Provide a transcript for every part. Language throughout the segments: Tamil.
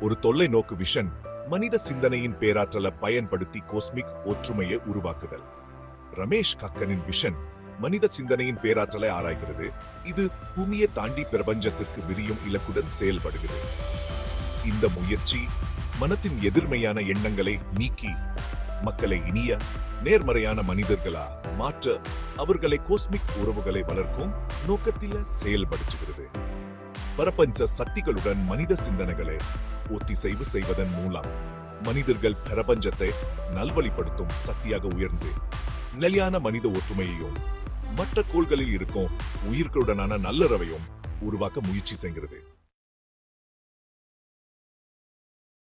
ஒரு தொல்லை நோக்கு விஷன் மனித சிந்தனையின் பேராற்றலை பயன்படுத்தி கோஸ்மிக் ஒற்றுமையை உருவாக்குதல். ரமேஷ் கக்கனின் விஷன் மனித சிந்தனையின் பேராற்றலை ஆராய்கிறது. இது பூமியை தாண்டி பிரபஞ்சத்திற்கு விரியும் இலக்குடன் செயல்படுகிறது. இந்த முயற்சி மனத்தின் எதிர்மையான எண்ணங்களை நீக்கி மக்களை இனிய நேர்மறையான மனிதர்களா மாற்ற அவர்களை கோஸ்மிக் உறவுகளை வளர்க்கும் நோக்கத்தில செயல்படுத்துகிறது. பிரபஞ்ச சக்திகளுடன் மனித சிந்தனைகளை ஒத்திசைவு செய்வதன் மூலம் மனிதர்கள் பிரபஞ்சத்தை நல்வழிப்படுத்தும் சக்தியாக உயர்ந்து நிலையான மனித ஒற்றுமையையும் மற்ற கோள்களில் இருக்கும் உயிர்களுடனான நல்லறவையும் உருவாக்க முயற்சி செய்கிறது.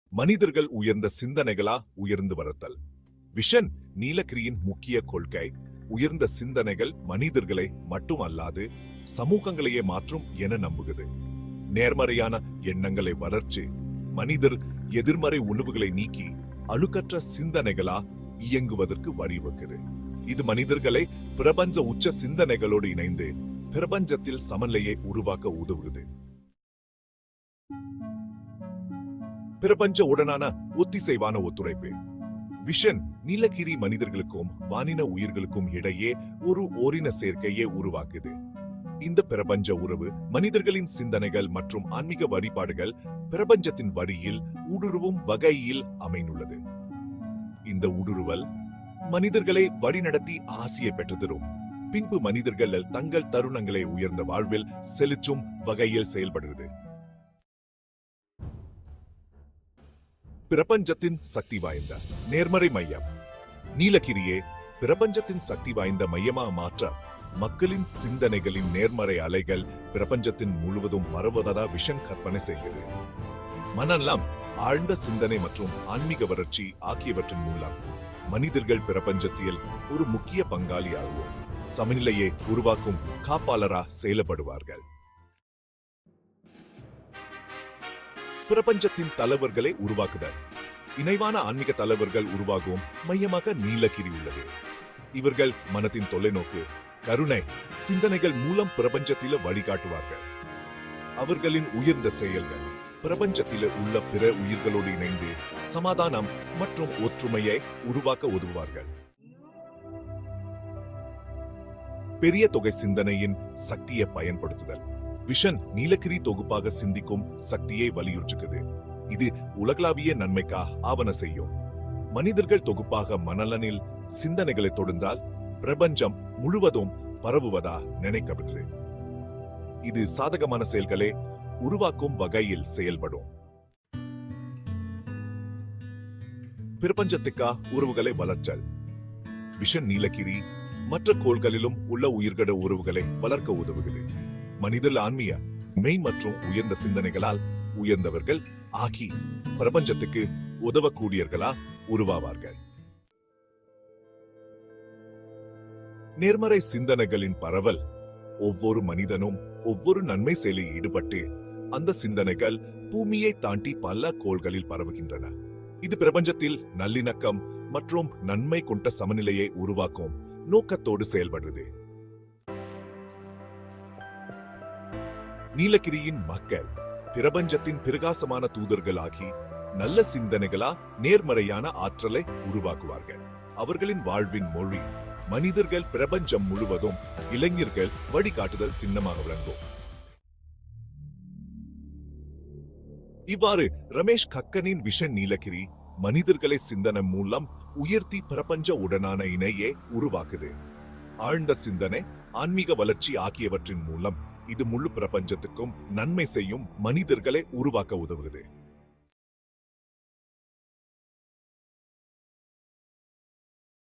மனிதர்கள் உயர்ந்த சிந்தனைகளா உயர்ந்து வரத்தல். விஷன் நீலகிரியின் முக்கிய கொள்கை. உயர்ந்த சிந்தனைகள் மனிதர்களை மட்டுமல்லாது சமூகங்களையே மாற்றும் என நம்புகிறது. நேர்மறையான எண்ணங்களை வளர்ச்சி. மனிதர் எதிர்மறை உணவுகளை நீக்கி அழுக்கற்ற சிந்தனைகளா இயங்குவதற்கு வழிவகுக்குது. இது மனிதர்களை பிரபஞ்ச உச்ச சிந்தனைகளோடு இணைந்து பிரபஞ்சத்தில் சமநிலையை உருவாக்க உதவுகிறது பிரபஞ்ச உடனான ஒத்திசைவான ஒத்துழைப்பு. விஷன் நீலகிரி மனிதர்களுக்கும் வானின உயிர்களுக்கும் இடையே ஒரு ஓரின சேர்க்கையை உருவாக்குது. இந்த பிரபஞ்ச உறவு மனிதர்களின் சிந்தனைகள் மற்றும் ஆன்மீக வழிபாடுகள் பிரபஞ்சத்தின் வழியில் ஊடுருவும் வகையில் அமைந்துள்ளது. இந்த ஊடுருவல் மனிதர்களை வழிநடத்தி ஆசியை பெற்றுத்தரும். பின்பு மனிதர்கள் தங்கள் தருணங்களை உயர்ந்த வாழ்வில் செலுத்தும் வகையில் செயல்படுகிறது. பிரபஞ்சத்தின் சக்தி வாய்ந்த நேர்மறை மையம். நீலகிரியே பிரபஞ்சத்தின் சக்தி வாய்ந்த மையமா மாற்ற மக்களின் சிந்தனைகளின் நேர்மறை அலைகள் பிரபஞ்சத்தின் முழுவதும் பரவுவதா விஷன் கற்பனை செய்கிறது. மனநலம் ஆழ்ந்த சிந்தனை மற்றும் ஆன்மீக வளர்ச்சி ஆகியவற்றின் மூலம் மனிதர்கள் பிரபஞ்சத்தில் ஒரு முக்கிய பங்காளியாகவும் சமநிலையை உருவாக்கும் காப்பாளரா செயல்படுவார்கள். பிரபஞ்சத்தின் தலைவர்களை உருவாக்குதல். இணைவான ஆன்மீக தலைவர்கள் உருவாகும் மையமாக நீலகிரி உள்ளது. இவர்கள் மனத்தின் தொலைநோக்கு கருணை சிந்தனைகள் மூலம் பிரபஞ்சத்தில வழிகாட்டுவார்கள். அவர்களின் உயர்ந்த செயல்கள் பிரபஞ்சத்தில உள்ள பிற உயிர்களோடு இணைந்து சமாதானம் மற்றும் ஒற்றுமையை உருவாக்க உதவுவார்கள். பெரிய தொகை சிந்தனையின் சக்தியை பயன்படுத்துதல். விஷன் நீலகிரி தொகுப்பாக சிந்திக்கும் சக்தியை வலியுறுத்துகிறது. இது உலகளாவிய நன்மைக்கா ஆவண செய்யும். மனிதர்கள் தொகுப்பாக மணலனில் சிந்தனைகளை தொடுந்தால் பிரபஞ்சம் முழுவதும் பரவுவதா நினைக்கப்படுகிறது இது சாதகமான செயல்களை உருவாக்கும் வகையில் செயல்படும். பிரபஞ்சத்துக்கா உறவுகளை வளர்த்தல். விஷன் நீலகிரி மற்ற கோள்களிலும் உள்ள உயிர்கட உறவுகளை வளர்க்க உதவுகிறது. மனிதர் ஆன்மீக மெய் மற்றும் உயர்ந்த சிந்தனைகளால் உயர்ந்தவர்கள் ஆகி பிரபஞ்சத்துக்கு உதவக்கூடியவர்களா உருவாவார்கள். நேர்மறை சிந்தனைகளின் பரவல். ஒவ்வொரு மனிதனும் ஒவ்வொரு நன்மை செயலில் ஈடுபட்டு அந்த சிந்தனைகள் பூமியை தாண்டி பல கோள்களில் பரவுகின்றன. இது பிரபஞ்சத்தில் நல்லிணக்கம் மற்றும் நன்மை கொண்ட சமநிலையை உருவாக்கும் நோக்கத்தோடு செயல்படுது. நீலகிரியின் மக்கள் பிரபஞ்சத்தின் பிரகாசமான தூதர்களாகி நல்ல சிந்தனைகளா நேர்மறையான ஆற்றலை உருவாக்குவார்கள். அவர்களின் வாழ்வின் மொழி மனிதர்கள் பிரபஞ்சம் முழுவதும் இளைஞர்கள் வழிகாட்டுதல் சின்னமாக விளங்கும் இவ்வாறு ரமேஷ் கக்கனின் விஷன் நீலகிரி மனிதர்களை சிந்தனை மூலம் உயர்த்தி பிரபஞ்ச உடனான இணையை உருவாக்குது. ஆழ்ந்த சிந்தனை ஆன்மீக வளர்ச்சி ஆகியவற்றின் மூலம் இது முழு பிரபஞ்சத்துக்கும் நன்மை செய்யும் மனிதர்களை உருவாக்க உதவுகிறது